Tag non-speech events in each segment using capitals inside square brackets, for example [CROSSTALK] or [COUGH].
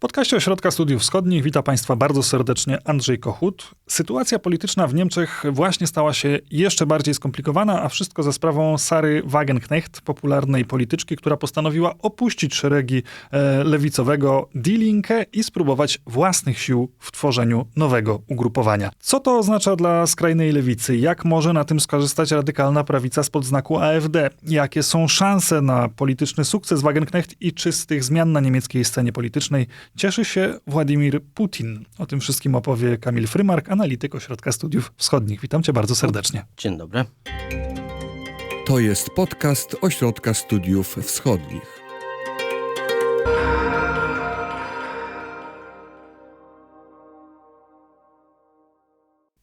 podcaście Ośrodka Studiów Wschodnich witam Państwa bardzo serdecznie Andrzej Kochut. Sytuacja polityczna w Niemczech właśnie stała się jeszcze bardziej skomplikowana, a wszystko za sprawą Sary Wagenknecht, popularnej polityczki, która postanowiła opuścić szeregi e, lewicowego Die Linke i spróbować własnych sił w tworzeniu nowego ugrupowania. Co to oznacza dla skrajnej lewicy? Jak może na tym skorzystać radykalna prawica spod znaku AfD? Jakie są szanse na polityczny sukces Wagenknecht i czy z tych zmian na niemieckiej scenie politycznej cieszy się Władimir Putin. O tym wszystkim opowie Kamil Frymark, analityk Ośrodka Studiów Wschodnich. Witam cię bardzo serdecznie. Dzień dobry. To jest podcast Ośrodka Studiów Wschodnich.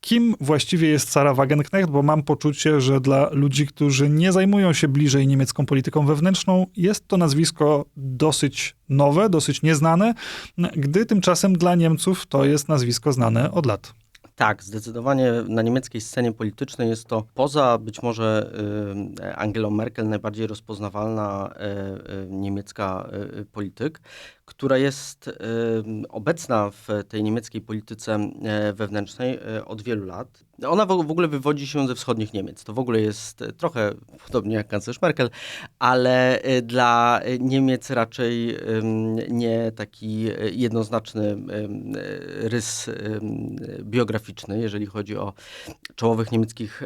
Kim właściwie jest Sara Wagenknecht? Bo mam poczucie, że dla ludzi, którzy nie zajmują się bliżej niemiecką polityką wewnętrzną, jest to nazwisko dosyć nowe, dosyć nieznane, gdy tymczasem dla Niemców to jest nazwisko znane od lat. Tak, zdecydowanie na niemieckiej scenie politycznej jest to poza być może y, Angelą Merkel najbardziej rozpoznawalna y, y, niemiecka polityk, która jest obecna w tej niemieckiej polityce wewnętrznej od wielu lat. Ona w ogóle wywodzi się ze wschodnich Niemiec. To w ogóle jest trochę podobnie jak kanclerz Merkel, ale dla Niemiec raczej nie taki jednoznaczny rys biograficzny, jeżeli chodzi o czołowych niemieckich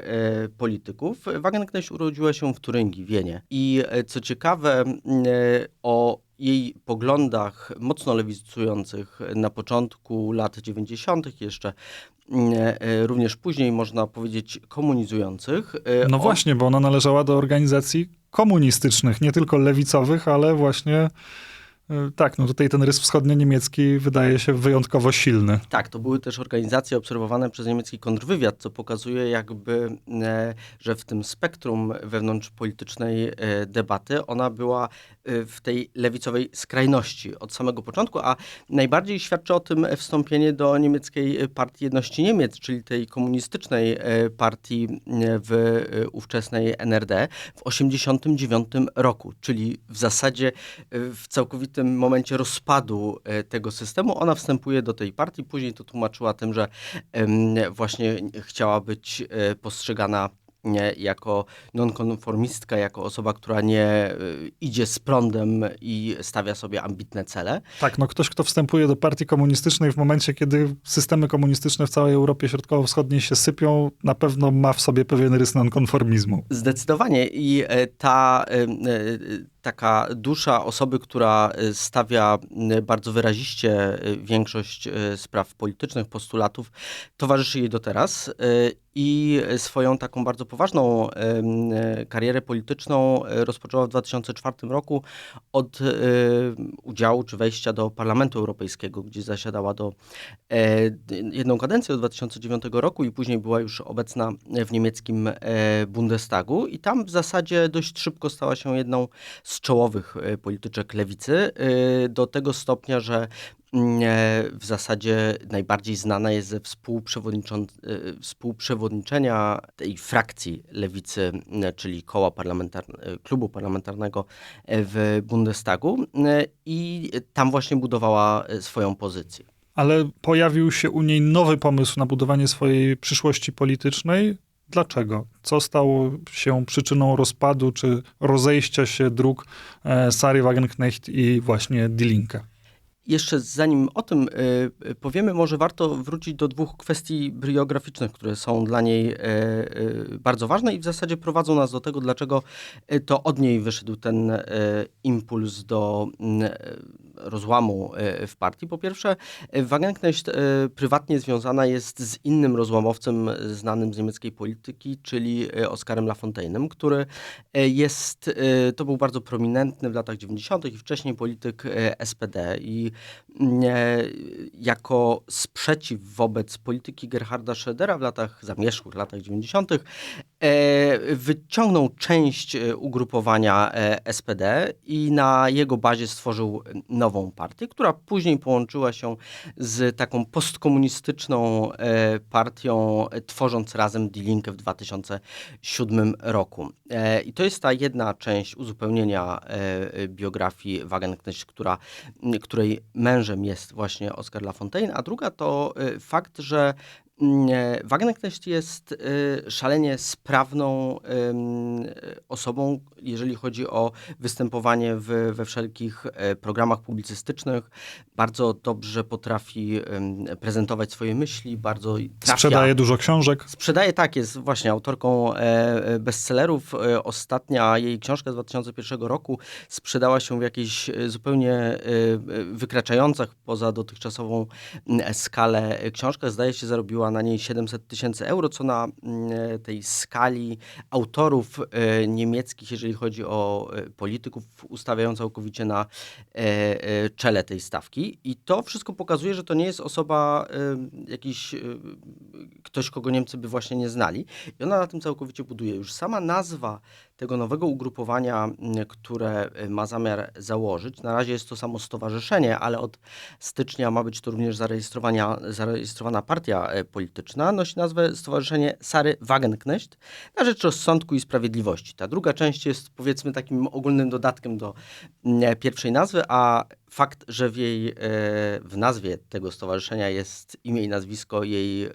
polityków. Wagenknecht urodziła się w Turyngii, Wienie. I co ciekawe, o jej poglądach mocno lewicujących na początku lat 90., jeszcze e, również później można powiedzieć komunizujących. E, no właśnie, bo ona należała do organizacji komunistycznych, nie tylko lewicowych, ale właśnie E, tak, no tutaj ten rys wschodnio-niemiecki wydaje się wyjątkowo silny. Tak, to były też organizacje obserwowane przez niemiecki kontrwywiad, co pokazuje jakby, e, że w tym spektrum wewnątrzpolitycznej e, debaty ona była w tej lewicowej skrajności od samego początku, a najbardziej świadczy o tym wstąpienie do niemieckiej Partii Jedności Niemiec, czyli tej komunistycznej partii w ówczesnej NRD w 1989 roku, czyli w zasadzie w całkowitym tym momencie rozpadu e, tego systemu, ona wstępuje do tej partii. Później to tłumaczyła tym, że właśnie chciała być e, postrzegana nie, jako nonkonformistka, jako osoba, która nie y, idzie z prądem i stawia sobie ambitne cele. Tak, no ktoś, kto wstępuje do partii komunistycznej w momencie, kiedy systemy komunistyczne w całej Europie Środkowo-Wschodniej się sypią, na pewno ma w sobie pewien rys nonkonformizmu. Zdecydowanie i e, ta e, taka dusza osoby, która stawia bardzo wyraziście większość spraw politycznych, postulatów, towarzyszy jej do teraz i swoją taką bardzo poważną karierę polityczną e, rozpoczęła w 2004 roku od e, udziału czy wejścia do Parlamentu Europejskiego, gdzie zasiadała do e, jedną kadencję od 2009 roku i później była już obecna w niemieckim Bundestagu. I tam w zasadzie dość szybko stała się jedną z czołowych polityczek lewicy do tego stopnia, że w zasadzie najbardziej znana jest ze e, współprzewodniczenia tej frakcji lewicy, e, czyli koła parlamentarne, klubu parlamentarnego w Bundestagu e, i tam właśnie budowała swoją pozycję. Ale pojawił się u niej nowy pomysł na budowanie swojej przyszłości politycznej. Dlaczego? Co stało się przyczyną rozpadu czy rozejścia się dróg Sary Wagenknecht i właśnie Die Linke? Jeszcze zanim o tym y, powiemy, może warto wrócić do dwóch kwestii biograficznych, które są dla niej y, y, bardzo ważne i w zasadzie prowadzą nas do tego, dlaczego to od niej wyszedł ten impuls do rozłamu w partii. Po pierwsze, Wagenknecht prywatnie związana jest z innym rozłamowcem znanym z niemieckiej polityki, czyli Oskarem Lafontaine'em, który jest, to był bardzo prominentny w latach 90. i wcześniej polityk SPD i jako sprzeciw wobec polityki Gerharda Schrödera w latach zamierzchłych, latach 90., E, wyciągnął część e, ugrupowania e, SPD i na jego bazie stworzył nową partię, która później połączyła się z taką postkomunistyczną e, partią, e, tworząc razem Die Linke w 2007 roku. E, I to jest ta jedna część uzupełnienia e, e, biografii Wagenknecht, która, której mężem jest właśnie Oskar Lafontaine, a druga to e, fakt, że mm, e, Wagenknecht jest e, szalenie sprawną osobą, jeżeli chodzi o występowanie w, we wszelkich e, programach publicystycznych. Bardzo dobrze potrafi prezentować swoje myśli, bardzo trafia. Sprzedaje dużo książek. Sprzedaje, tak, jest właśnie autorką e, bestsellerów. Ostatnia jej książka z 2001 roku sprzedała się w jakiejś zupełnie wykraczających poza dotychczasową m, skalę książkach. Zdaje się, zarobiła na niej 700 tysięcy euro, co na m, e, tej skali autorów e, niemieckich, jeżeli chodzi o e, polityków, ustawiają całkowicie na e, czele tej stawki. I to wszystko pokazuje, że to nie jest osoba jakiś ktoś, kogo Niemcy by właśnie nie znali. I ona na tym całkowicie buduje. Już sama nazwa tego nowego ugrupowania, które y, ma zamiar założyć, na razie jest to samo stowarzyszenie, ale od stycznia ma być to również zarejestrowana partia e, polityczna, nosi nazwę Stowarzyszenie Sary Wagenknecht. Na rzecz rozsądku i sprawiedliwości. Ta druga część jest powiedzmy takim ogólnym dodatkiem do m, pierwszej nazwy, a fakt, że w jej, e, w nazwie tego stowarzyszenia jest imię i nazwisko jej e,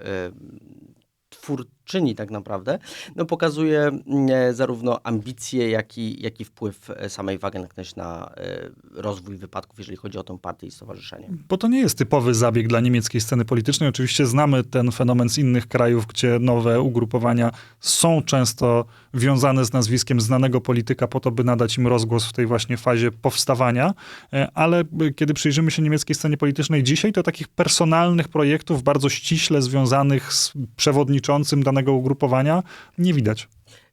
twórczyni tak naprawdę, no pokazuje mm, e, zarówno ambicje, jak i, jak i wpływ e, samej Wagenknecht na e, rozwój wypadków, jeżeli chodzi o tę partię i stowarzyszenie. Bo to nie jest typowy zabieg dla niemieckiej sceny politycznej. Oczywiście znamy ten fenomen z innych krajów, gdzie nowe ugrupowania są często wiązane z nazwiskiem znanego polityka po to, by nadać im rozgłos w tej właśnie fazie powstawania. E, Ale e, kiedy przyjrzymy się niemieckiej scenie politycznej dzisiaj, to takich personalnych projektów bardzo ściśle związanych z przewodniczącym danego ugrupowania nie widać.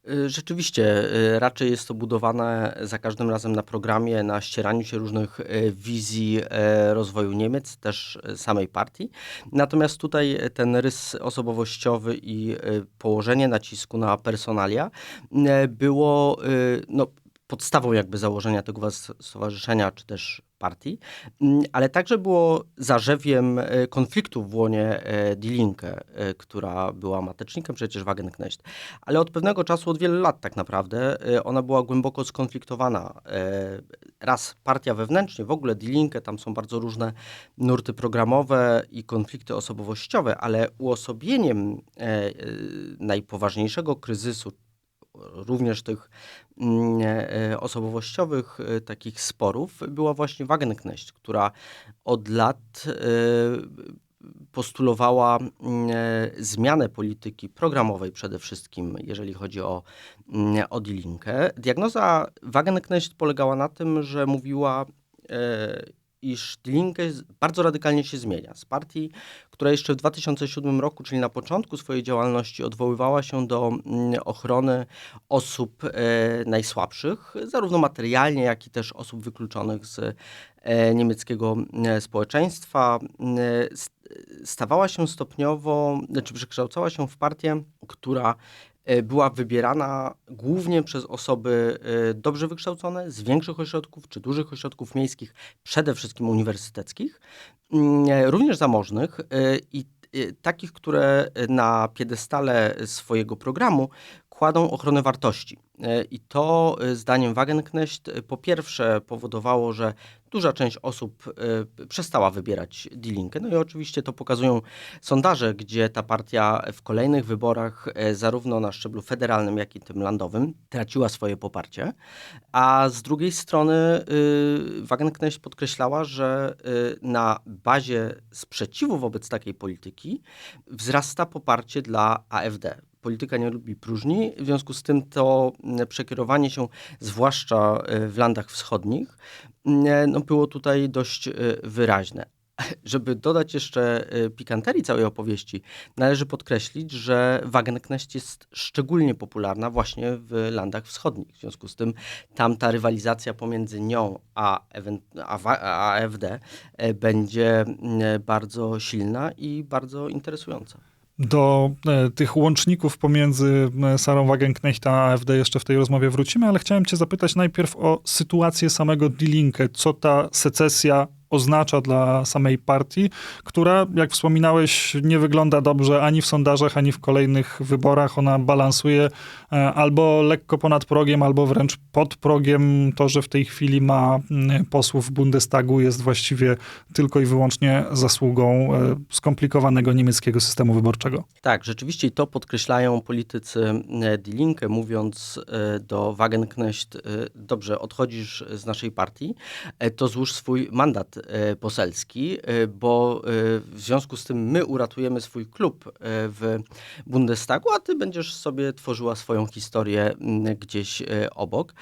Y, Rzeczywiście, y, raczej jest to budowane za każdym razem na programie, na ścieraniu się różnych y, wizji rozwoju Niemiec, też samej partii. Natomiast tutaj ten rys osobowościowy i położenie nacisku na personalia było no, podstawą jakby założenia tego stowarzyszenia, czy też partii, Mm, ale także było zarzewiem e, konfliktu w łonie e, Die Linke, e, która była matecznikiem przecież Wagenknecht. Ale od pewnego czasu, od wielu lat tak naprawdę, ona była głęboko skonfliktowana. Raz partia wewnętrznie, w ogóle Die Linke, tam są bardzo różne nurty programowe i konflikty osobowościowe, ale uosobieniem najpoważniejszego kryzysu, również tych mm, e, osobowościowych e, takich sporów była właśnie Wagenknecht, która od lat e, postulowała mm, zmianę polityki programowej przede wszystkim, jeżeli chodzi o, mm, o Die Linke. Diagnoza Wagenknecht polegała na tym, że mówiła, iż Die Linke bardzo radykalnie się zmienia. Z partii, która jeszcze w 2007 roku, czyli na początku swojej działalności, odwoływała się do mm, ochrony osób e, najsłabszych, zarówno materialnie, jak i też osób wykluczonych z e, niemieckiego e, społeczeństwa. Mm, e, st- Stawała się stopniowo, znaczy przekształcała się w partię, która była wybierana głównie przez osoby e, dobrze wykształcone, z większych ośrodków czy dużych ośrodków miejskich, przede wszystkim uniwersyteckich, mm, e, również zamożnych e, i e, takich, które na piedestale swojego programu kładą ochronę wartości. E, I to e, zdaniem Wagenknecht e, po pierwsze powodowało, że duża część osób przestała wybierać Die Linke. No i oczywiście to pokazują sondaże, gdzie ta partia w kolejnych wyborach, zarówno na szczeblu federalnym, jak i tym landowym, traciła swoje poparcie. A z drugiej strony Wagenknecht podkreślała, że na bazie sprzeciwu wobec takiej polityki wzrasta poparcie dla AfD. Polityka nie lubi próżni, w związku z tym to mm, przekierowanie się, zwłaszcza y, w landach wschodnich, mm, no było tutaj dość y, wyraźne. [LAUGHS] Żeby dodać jeszcze pikanterii całej opowieści, należy podkreślić, że Wagenknecht jest szczególnie popularna właśnie w landach wschodnich. W związku z tym tam ta rywalizacja pomiędzy nią a, AfD e, będzie mm, bardzo silna i bardzo interesująca. Do e, tych łączników pomiędzy e, Sarą Wagenknecht a AfD jeszcze w tej rozmowie wrócimy, ale chciałem cię zapytać najpierw o sytuację samego Die Linke. Co ta secesja oznacza dla samej partii, która, jak wspominałeś, nie wygląda dobrze ani w sondażach, ani w kolejnych wyborach. Ona balansuje e, albo lekko ponad progiem, albo wręcz pod progiem. To, że w tej chwili ma mm, posłów w Bundestagu jest właściwie tylko i wyłącznie zasługą e, skomplikowanego niemieckiego systemu wyborczego. Tak, rzeczywiście to podkreślają politycy e, Die Linke, mówiąc do Wagenknecht, dobrze, odchodzisz z naszej partii, to złóż swój mandat poselski, e, bo e, w związku z tym my uratujemy swój klub e, w Bundestagu, a ty będziesz sobie tworzyła swoją historię gdzieś e, obok.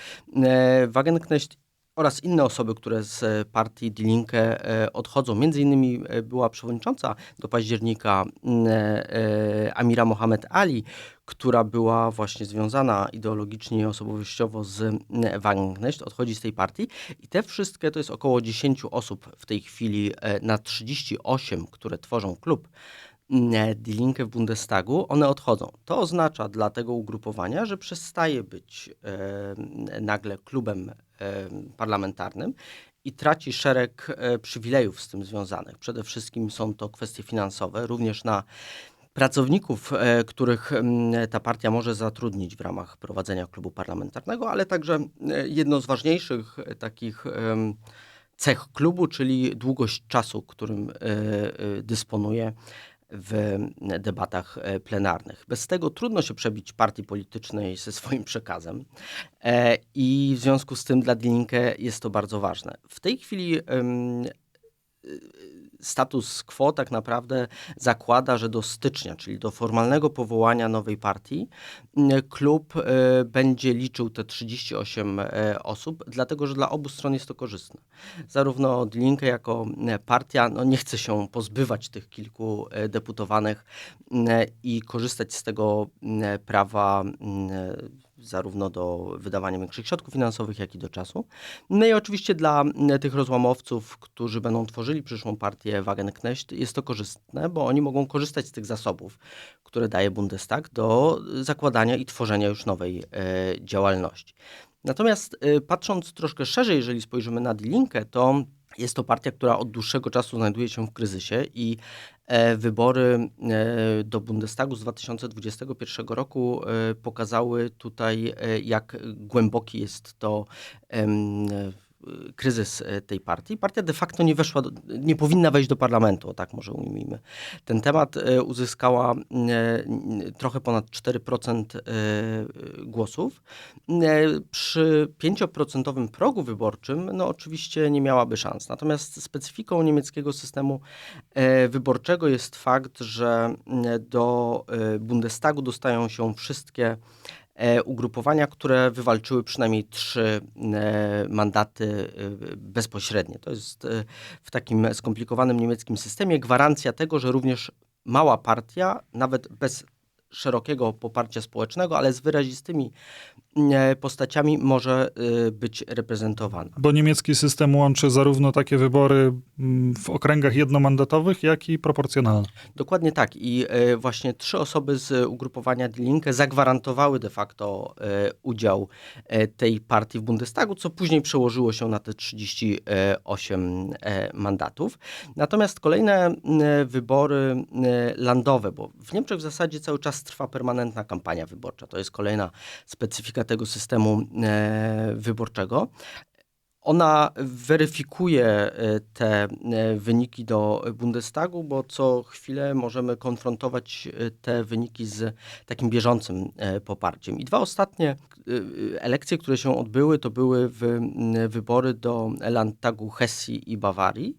E, Wagenknecht oraz inne osoby, które z e, partii Die Linke odchodzą. Między innymi e, była przewodnicząca do października m, e, Amira Mohamed Ali, która była właśnie związana ideologicznie i osobowościowo z m, Wagenknecht, odchodzi z tej partii i te wszystkie, to jest około 10 osób w tej chwili na 38, które tworzą klub Die Linke w Bundestagu, one odchodzą. To oznacza dla tego ugrupowania, że przestaje być nagle klubem parlamentarnym i traci szereg e, przywilejów z tym związanych. Przede wszystkim są to kwestie finansowe, również na pracowników, e, których ta partia może zatrudnić w ramach prowadzenia klubu parlamentarnego, ale także e, jedno z ważniejszych takich cech klubu, czyli długość czasu, którym dysponuje w debatach e, plenarnych. Bez tego trudno się przebić partii politycznej ze swoim przekazem e, i w związku z tym dla Die Linke jest to bardzo ważne. W tej chwili em, status quo tak naprawdę zakłada, że do stycznia, czyli do formalnego powołania nowej partii, klub e, będzie liczył te 38 e, osób, dlatego że dla obu stron jest to korzystne. Zarówno Die Linke jako partia no, nie chce się pozbywać tych kilku e, deputowanych i korzystać z tego prawa zarówno do wydawania większych środków finansowych, jak i do czasu. No i oczywiście dla m, tych rozłamowców, którzy będą tworzyli przyszłą partię Wagenknecht, jest to korzystne, bo oni mogą korzystać z tych zasobów, które daje Bundestag do zakładania i tworzenia już nowej e, działalności. Natomiast e, patrząc troszkę szerzej, jeżeli spojrzymy na Die Linke, to jest to partia, która od dłuższego czasu znajduje się w kryzysie i e, wybory e, do Bundestagu z 2021 roku e, pokazały tutaj, jak głęboki jest to kryzys e, tej partii. Partia de facto nie weszła, do, nie powinna wejść do parlamentu, tak może ujmijmy. Ten temat e, uzyskała e, trochę ponad 4% e, głosów. Przy 5% progu wyborczym, no oczywiście nie miałaby szans. Natomiast specyfiką niemieckiego systemu wyborczego jest fakt, że do Bundestagu dostają się wszystkie ugrupowania, które wywalczyły przynajmniej trzy e, mandaty e, bezpośrednie. To jest e, w takim skomplikowanym niemieckim systemie gwarancja tego, że również mała partia, nawet bez szerokiego poparcia społecznego, ale z wyrazistymi e, postaciami może e, być reprezentowana. Bo niemiecki system łączy zarówno takie wybory w okręgach jednomandatowych, jak i proporcjonalne. Dokładnie tak. I e, właśnie trzy osoby z ugrupowania Die Linke zagwarantowały de facto udział tej partii w Bundestagu, co później przełożyło się na te 38 e, mandatów. Natomiast kolejne wybory landowe, bo w Niemczech w zasadzie cały czas trwa permanentna kampania wyborcza. To jest kolejna specyfika tego systemu e, wyborczego. Ona weryfikuje e, te e, wyniki do Bundestagu, bo co chwilę możemy konfrontować e, te wyniki z takim bieżącym poparciem. I dwa ostatnie elekcje, które się odbyły, to były wybory do Landtagu Hesji i Bawarii.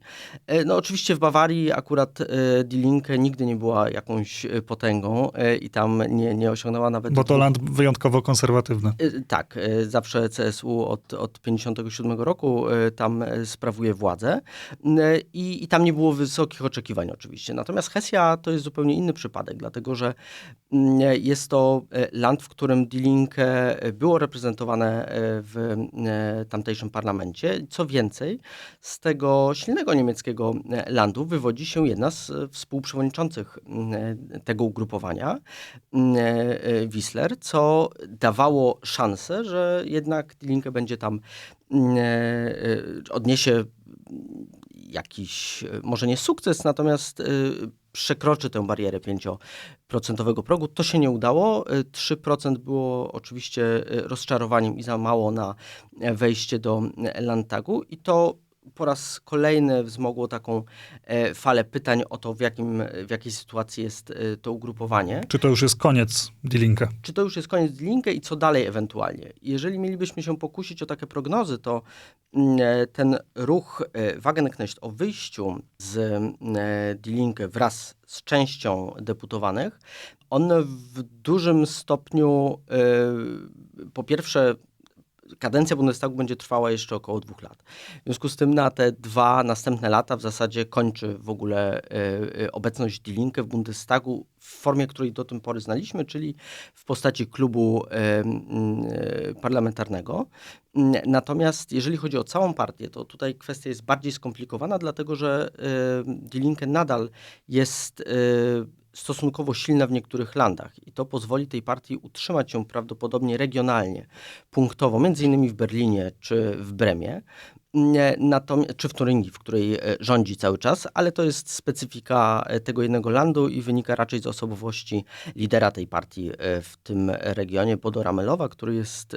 No oczywiście w Bawarii akurat Die Linke nigdy nie była jakąś potęgą i tam nie, nie osiągnęła nawet... Bo to land wyjątkowo konserwatywny. Tak, zawsze CSU od, od 57 roku roku e, tam e, sprawuje władzę e, i, i tam nie było wysokich oczekiwań oczywiście. Natomiast Hesja to jest zupełnie inny przypadek, dlatego że jest to land, w którym Die Linke było reprezentowane w tamtejszym parlamencie. Co więcej, z tego silnego niemieckiego landu wywodzi się jedna z współprzewodniczących tego ugrupowania, m, Wissler, co dawało szansę, że jednak Die Linke będzie tam odniesie jakiś, e, może nie sukces, natomiast e, przekroczy tę barierę 5% progu. To się nie udało. E, 3% było oczywiście e, rozczarowaniem i za mało na e, wejście do e, Landtagu i to po raz kolejny wzmogło taką e, falę pytań o to, w, jakim, w jakiej sytuacji jest e, to ugrupowanie. Czy to już jest koniec Die Linke? Czy to już jest koniec Linkę i co dalej ewentualnie? Jeżeli mielibyśmy się pokusić o takie prognozy, to mm, e, ten ruch e, Wagenknecht o wyjściu z e, Die Linke wraz z częścią deputowanych, on w dużym stopniu e, po pierwsze kadencja Bundestagu będzie trwała jeszcze około dwóch lat. W związku z tym na te dwa następne lata w zasadzie kończy w ogóle e, e, obecność Die Linke w Bundestagu w formie, której do tej pory znaliśmy, czyli w postaci klubu e, parlamentarnego. Natomiast jeżeli chodzi o całą partię, to tutaj kwestia jest bardziej skomplikowana, dlatego że Die Linke nadal jest stosunkowo silna w niektórych landach i to pozwoli tej partii utrzymać się prawdopodobnie regionalnie, punktowo, między innymi w Berlinie czy w Bremie, czy w Turyngii, w której e, rządzi cały czas, ale to jest specyfika e, tego jednego landu i wynika raczej z osobowości lidera tej partii e, w tym regionie, Bodo Ramelowa, który jest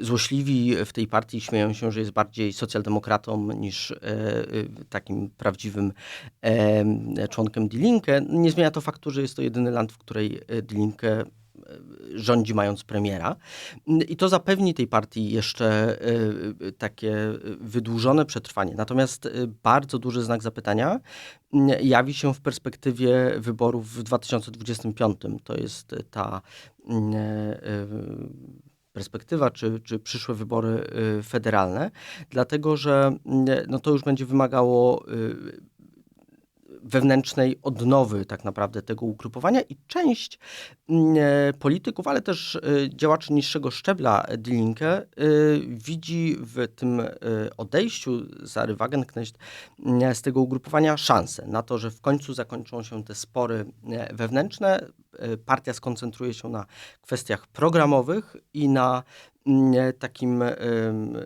złośliwi w tej partii śmieją się, że jest bardziej socjaldemokratą niż e, e, takim prawdziwym e, członkiem Die Linke. Nie zmienia to faktu, że jest to jedyny land, w której e, Die Linke e, rządzi mając premiera. I to zapewni tej partii jeszcze e, takie wydłużone przetrwanie. Natomiast e, bardzo duży znak zapytania jawi się w perspektywie wyborów w 2025. To jest ta e, perspektywa, czy, czy przyszłe wybory y, federalne, dlatego że y, no, to już będzie wymagało y, wewnętrznej odnowy tak naprawdę tego ugrupowania i część mm, e, polityków, ale też e, działaczy niższego szczebla Die Linke e, widzi w tym odejściu Sary Wagenknecht mm, z tego ugrupowania szansę na to, że w końcu zakończą się te spory wewnętrzne. Partia skoncentruje się na kwestiach programowych i na takim em, e,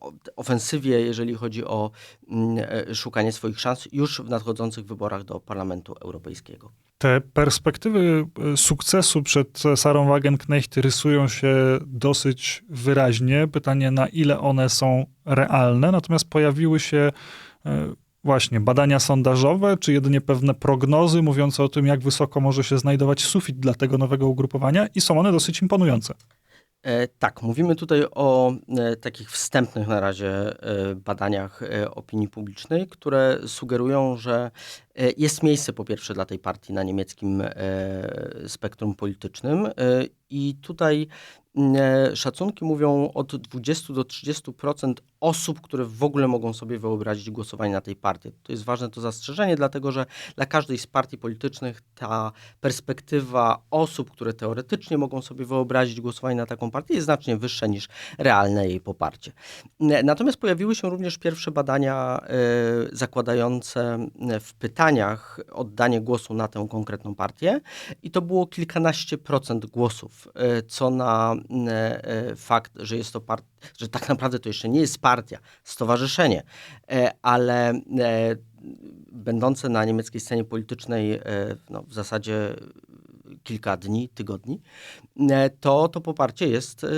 o- ofensywie, jeżeli chodzi o mm, e, szukanie swoich szans już w nadchodzących wyborach do Parlamentu Europejskiego. Te perspektywy e, sukcesu przed Sarą Wagenknecht rysują się dosyć wyraźnie. Pytanie, na ile one są realne, natomiast pojawiły się e, właśnie badania sondażowe, czy jedynie pewne prognozy mówiące o tym, jak wysoko może się znajdować sufit dla tego nowego ugrupowania i są one dosyć imponujące. E, tak, mówimy tutaj o e, takich wstępnych na razie e, badaniach opinii publicznej, które sugerują, że jest miejsce po pierwsze dla tej partii na niemieckim spektrum politycznym i tutaj szacunki mówią od 20 do 30% osób, które w ogóle mogą sobie wyobrazić głosowanie na tej partii. To jest ważne to zastrzeżenie, dlatego że dla każdej z partii politycznych ta perspektywa osób, które teoretycznie mogą sobie wyobrazić głosowanie na taką partię jest znacznie wyższa niż realne jej poparcie. N- Natomiast pojawiły się również pierwsze badania e, zakładające w pytaniach oddanie głosu na tę konkretną partię i to było kilkanaście procent głosów, e, co na e, fakt, że jest to part, że tak naprawdę to jeszcze nie jest partia, stowarzyszenie, e, ale e, będące na niemieckiej scenie politycznej e, no, w zasadzie kilka dni, tygodni, e, to to poparcie jest e,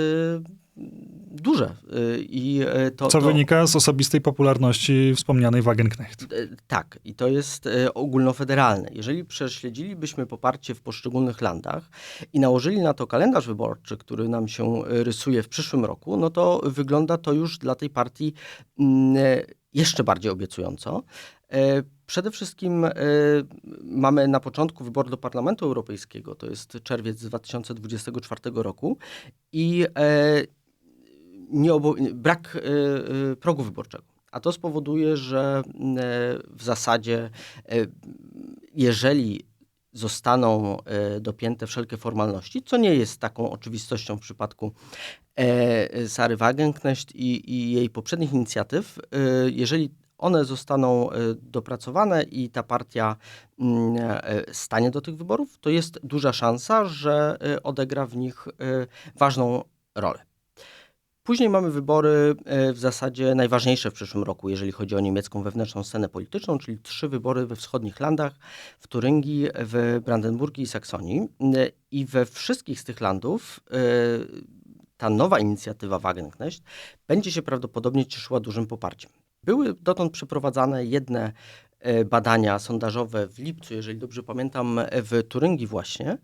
duże. E, I e, to, Co to, wynika z osobistej popularności wspomnianej Wagenknecht. E, Tak, i to jest ogólnofederalne. Jeżeli prześledzilibyśmy poparcie w poszczególnych landach i nałożyli na to kalendarz wyborczy, który nam się rysuje w przyszłym roku, no to wygląda to już dla tej partii mm, jeszcze bardziej obiecująco. Przede wszystkim mamy na początku wybory do Parlamentu Europejskiego, to jest czerwiec 2024 roku i nie brak y, y, progu wyborczego. A to spowoduje, że y, w zasadzie, jeżeli zostaną dopięte wszelkie formalności, co nie jest taką oczywistością w przypadku e, Sary Wagenknecht i, i jej poprzednich inicjatyw, jeżeli one zostaną dopracowane i ta partia mm, e, stanie do tych wyborów, to jest duża szansa, że odegra w nich ważną rolę. Później mamy wybory e, w zasadzie najważniejsze w przyszłym roku, jeżeli chodzi o niemiecką wewnętrzną scenę polityczną, czyli trzy wybory we wschodnich landach, w Turyngii, w Brandenburgii i Saksonii. E, I we wszystkich z tych landów e, ta nowa inicjatywa Wagenknecht będzie się prawdopodobnie cieszyła dużym poparciem. Były dotąd przeprowadzane jedne badania sondażowe w lipcu, jeżeli dobrze pamiętam, w Turyngii właśnie,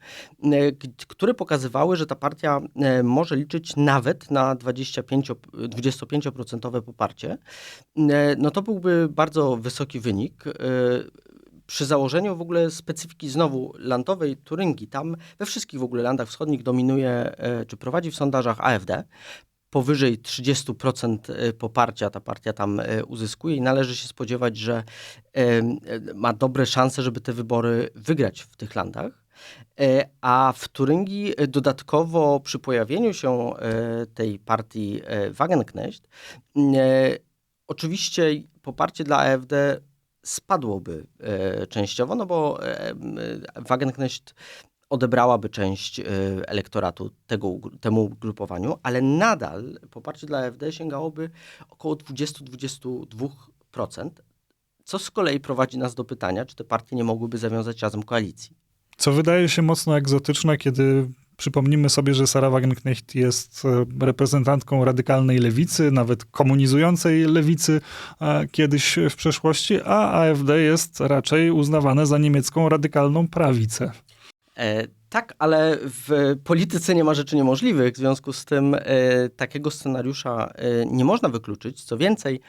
e, które pokazywały, że ta partia e, może liczyć nawet na 25, 25% poparcie. E, No to byłby bardzo wysoki wynik. e, Przy założeniu w ogóle specyfiki znowu landowej Turyngii, tam we wszystkich w ogóle landach wschodnich dominuje, e, czy prowadzi w sondażach AfD. Powyżej 30% poparcia ta partia tam e, uzyskuje i należy się spodziewać, że e, e, ma dobre szanse, żeby te wybory wygrać w tych landach. E, A w Turyngii e, dodatkowo przy pojawieniu się e, tej partii e, Wagenknecht, e, oczywiście poparcie dla AfD spadłoby e, częściowo, no bo e, Wagenknecht odebrałaby część e, elektoratu tego, temu ugrupowaniu, ale nadal poparcie dla AfD sięgałoby około 20-22%, co z kolei prowadzi nas do pytania, czy te partie nie mogłyby zawiązać razem koalicji. Co wydaje się mocno egzotyczne, kiedy przypomnimy sobie, że Sara Wagenknecht jest e, reprezentantką radykalnej lewicy, nawet komunizującej lewicy e, kiedyś w przeszłości, a AfD jest raczej uznawane za niemiecką radykalną prawicę. E, tak, ale w polityce nie ma rzeczy niemożliwych, w związku z tym e, takiego scenariusza e, nie można wykluczyć. Co więcej,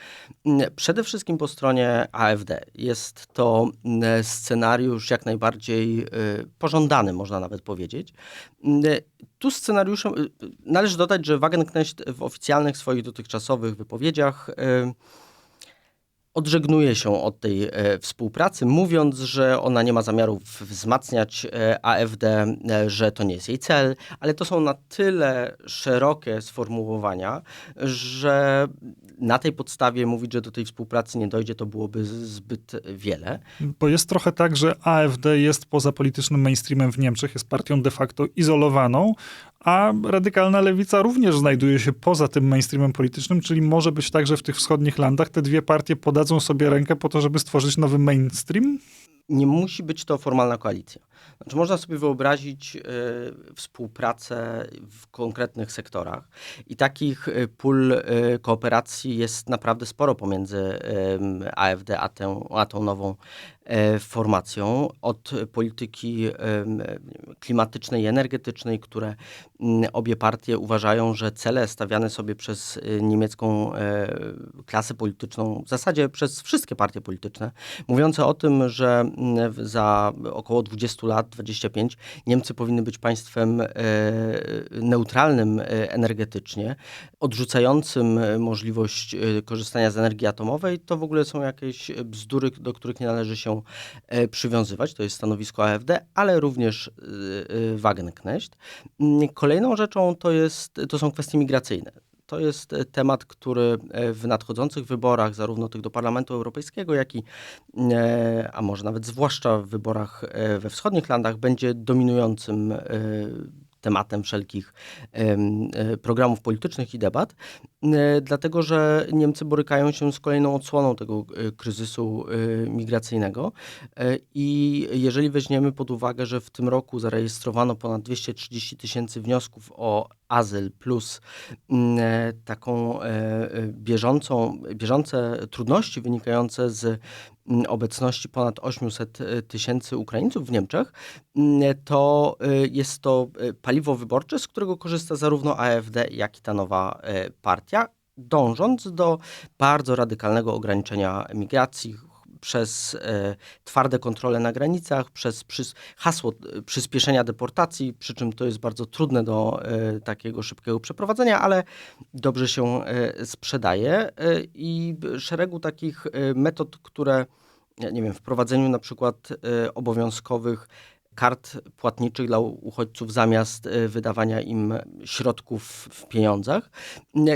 przede wszystkim po stronie AfD jest to scenariusz jak najbardziej pożądany, można nawet powiedzieć. Tu scenariuszem należy dodać, że Wagenknecht w oficjalnych swoich dotychczasowych wypowiedziach odżegnuje się od tej e, współpracy, mówiąc, że ona nie ma zamiaru wzmacniać e, AfD, e, że to nie jest jej cel, ale to są na tyle szerokie sformułowania, że na tej podstawie mówić, że do tej współpracy nie dojdzie, to byłoby zbyt wiele. Bo jest trochę tak, że AfD jest poza politycznym mainstreamem w Niemczech, jest partią de facto izolowaną, a radykalna lewica również znajduje się poza tym mainstreamem politycznym, czyli może być tak, że w tych wschodnich landach te dwie partie podadzą sobie rękę po to, żeby stworzyć nowy mainstream? nie musi być to formalna koalicja. Znaczy, można sobie wyobrazić e, współpracę w konkretnych sektorach i takich e, pól e, kooperacji jest naprawdę sporo pomiędzy em, AfD a, tę, a tą nową formacją. Od polityki em, klimatycznej i energetycznej, które obie partie uważają, że cele stawiane sobie przez e, niemiecką e, klasę polityczną, w zasadzie przez wszystkie partie polityczne, mówiące o tym, że za około 20 lat, 25, Niemcy powinny być państwem e, neutralnym e, energetycznie, odrzucającym e, możliwość e, korzystania z energii atomowej, to w ogóle są jakieś bzdury, do których nie należy się e, przywiązywać. To jest stanowisko AfD, ale również e, e, Wagenknecht. Mm, Kolejną rzeczą to, jest, to są kwestie migracyjne. To jest temat, który w nadchodzących wyborach, zarówno tych do Parlamentu Europejskiego, jak i, a może nawet zwłaszcza w wyborach we wschodnich landach, będzie dominującym tematem wszelkich programów politycznych i debat, dlatego że Niemcy borykają się z kolejną odsłoną tego e, kryzysu e, migracyjnego. E, i jeżeli weźmiemy pod uwagę, że w tym roku zarejestrowano ponad 230 tysięcy wniosków o azyl plus mm, e, taką e, e, bieżącą, bieżące trudności wynikające z mm, obecności ponad 800 tysięcy Ukraińców w Niemczech, mm, to e, jest to e, paliwo wyborcze, z którego korzysta zarówno AfD, jak i ta nowa e, partia, dążąc do bardzo radykalnego ograniczenia migracji, przez e, twarde kontrole na granicach, przez hasło e, przyspieszenia deportacji, przy czym to jest bardzo trudne do e, takiego szybkiego przeprowadzenia, ale dobrze się e, sprzedaje e, i szeregu takich e, metod, które ja nie wiem, wprowadzeniu na przykład obowiązkowych kart płatniczych dla uchodźców zamiast e, wydawania im środków w pieniądzach.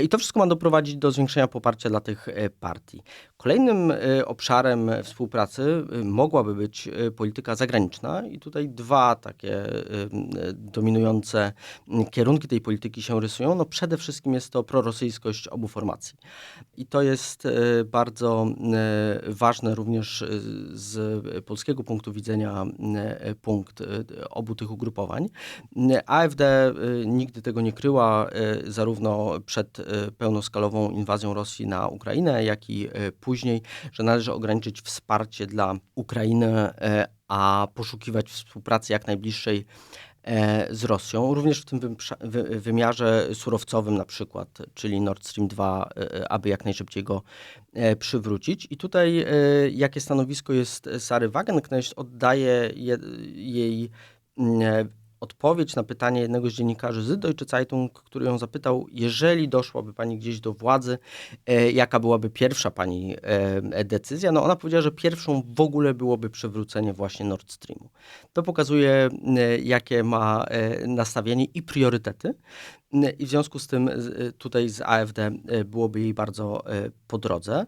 I to wszystko ma doprowadzić do zwiększenia poparcia dla tych e, partii. Kolejnym e, obszarem współpracy e, mogłaby być e, polityka zagraniczna i tutaj dwa takie dominujące kierunki tej polityki się rysują. No przede wszystkim jest to prorosyjskość obu formacji. I to jest bardzo ważne również z polskiego punktu widzenia punkt obu tych ugrupowań. AfD nigdy tego nie kryła, zarówno przed pełnoskalową inwazją Rosji na Ukrainę, jak i e, później, że należy ograniczyć wsparcie dla Ukrainy, e, a poszukiwać współpracy jak najbliższej e, z Rosją, również w tym wymiarze surowcowym na przykład, czyli Nord Stream 2, e, aby jak najszybciej go przywrócić. I tutaj jakie stanowisko jest Sary Wagenknecht, oddaje je, jej mm, odpowiedź na pytanie jednego z dziennikarzy z Deutsche Zeitung, który ją zapytał, jeżeli doszłaby pani gdzieś do władzy, e, jaka byłaby pierwsza pani e, decyzja? No ona powiedziała, że pierwszą w ogóle byłoby przywrócenie właśnie Nord Streamu. To pokazuje, e, jakie ma e, nastawienie i priorytety. E, I w związku z tym z- tutaj z AfD e, byłoby jej bardzo e, po drodze.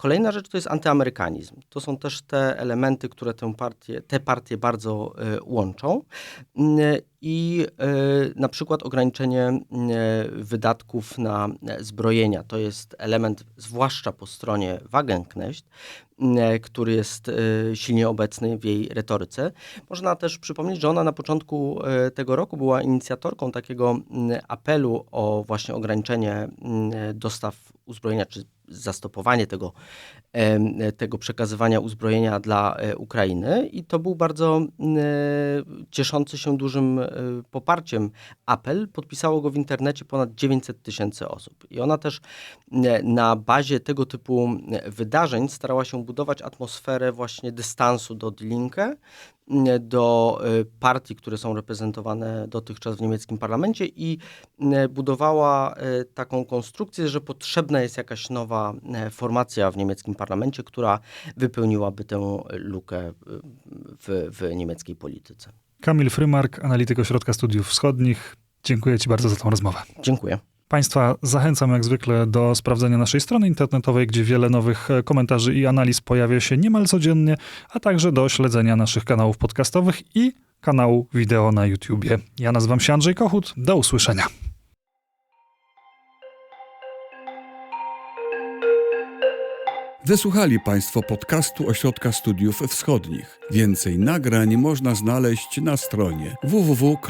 Kolejna rzecz to jest antyamerykanizm. To są też te elementy, które tę partię, te partie bardzo e, łączą. I e, na przykład ograniczenie e, wydatków na zbrojenia. To jest element, zwłaszcza po stronie Wagenknecht, który jest silnie obecny w jej retoryce. Można też przypomnieć, że ona na początku tego roku była inicjatorką takiego apelu o właśnie ograniczenie dostaw uzbrojenia, czy zastopowanie tego, tego przekazywania uzbrojenia dla e, Ukrainy i to był bardzo e, cieszący się dużym e, poparciem apel. Podpisało go w internecie ponad 900 tysięcy osób. I ona też na bazie tego typu wydarzeń starała się budować atmosferę właśnie dystansu do m, do e, partii, które są reprezentowane dotychczas w niemieckim parlamencie i m, budowała e, taką konstrukcję, że potrzebna jest jakaś nowa formacja w niemieckim parlamencie, która wypełniłaby tę lukę w, w niemieckiej polityce. Kamil Frymark, analityk Ośrodka Studiów Wschodnich. Dziękuję Ci bardzo za tą rozmowę. Dziękuję. Państwa zachęcam jak zwykle do sprawdzenia naszej strony internetowej, gdzie wiele nowych e, komentarzy i analiz pojawia się niemal codziennie, a także do śledzenia naszych kanałów podcastowych i kanału wideo na YouTubie. Ja nazywam się Andrzej Kochut. Do usłyszenia. Wysłuchali Państwo podcastu Ośrodka Studiów Wschodnich. Więcej nagrań można znaleźć na stronie www.osw.waw.pl.